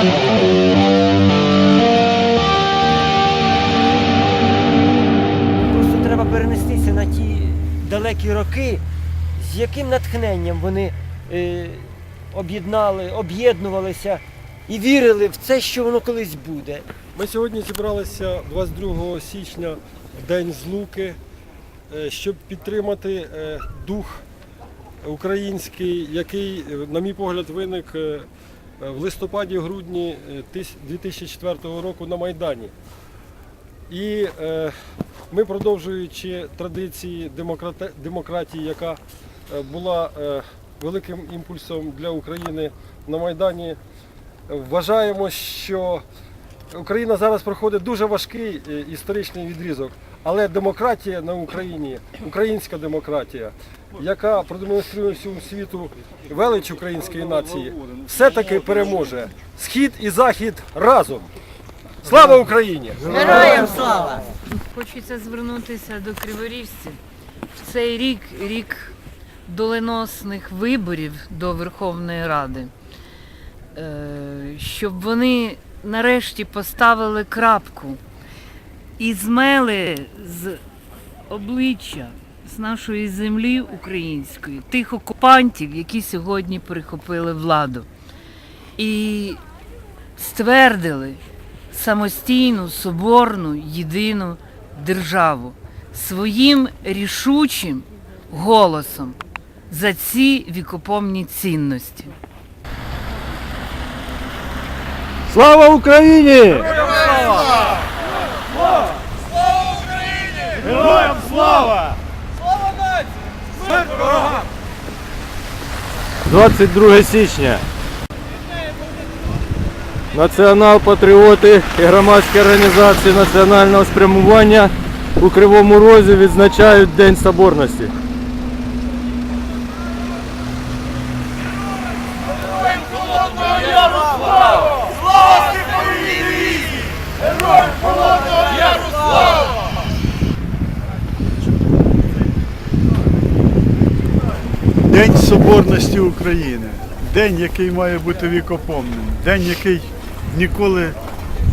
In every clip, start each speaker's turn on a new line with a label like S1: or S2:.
S1: Просто треба перенестися на ті далекі роки, з яким натхненням вони е, об'єднали, об'єднувалися і вірили в це, що воно колись буде.
S2: Ми сьогодні зібралися 22 січня в День Злуки, е, щоб підтримати е, дух український, який, на мій погляд, виник е, в листопаді-грудні е, тис- 2004 року на Майдані. І е, ми, продовжуючи традиції демократії, яка е, була е, великим імпульсом для України на Майдані, е, вважаємо, що Україна зараз проходить дуже важкий е, історичний відрізок, але демократія на Україні, українська демократія, яка продемонструє всьому світу велич української нації, все-таки переможе. Схід і захід разом. Слава Україні!
S1: Героям слава!
S3: Хочеться звернутися до криворіжців. В цей рік рік доленосних виборів до Верховної Ради, Е, щоб вони нарешті поставили крапку і змели з обличчя з нашої землі української тих окупантів, які сьогодні перехопили владу. І ствердили самостійну, соборну, єдину державу своїм рішучим голосом за ці вікопомні цінності.
S4: Слава Україні! Героям слава! Слава нації! Смерть ворогам! 22 січня. Націонал-патріоти і громадські організації національного спрямування у Кривому Розі відзначають День Соборності.
S5: День Соборності України. День, який має бути вікопомним. День, який ніколи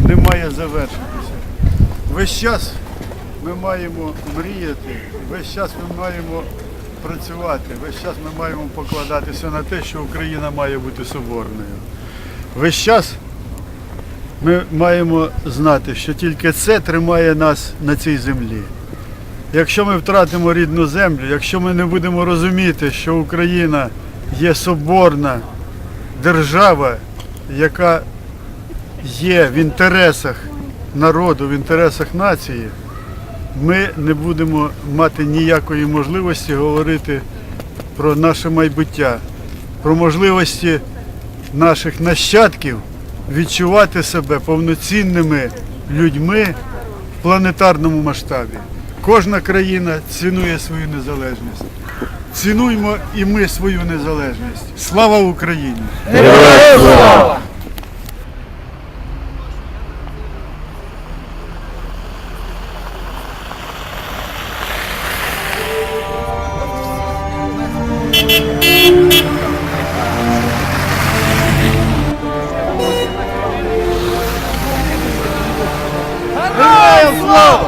S5: не має завершитися. Весь час ми маємо мріяти, весь час ми маємо працювати, весь час ми маємо покладатися на те, що Україна має бути соборною. Весь час ми маємо знати, що тільки це тримає нас на цій землі. Якщо ми втратимо рідну землю, якщо ми не будемо розуміти, що Україна є соборна держава, яка є в інтересах народу, в інтересах нації, ми не будемо мати ніякої можливості говорити про наше майбуття, про можливості наших нащадків відчувати себе повноцінними людьми в планетарному масштабі. Кожна країна цінує свою незалежність. Цінуємо і ми свою незалежність. Слава Україні!
S1: Слава! Слава!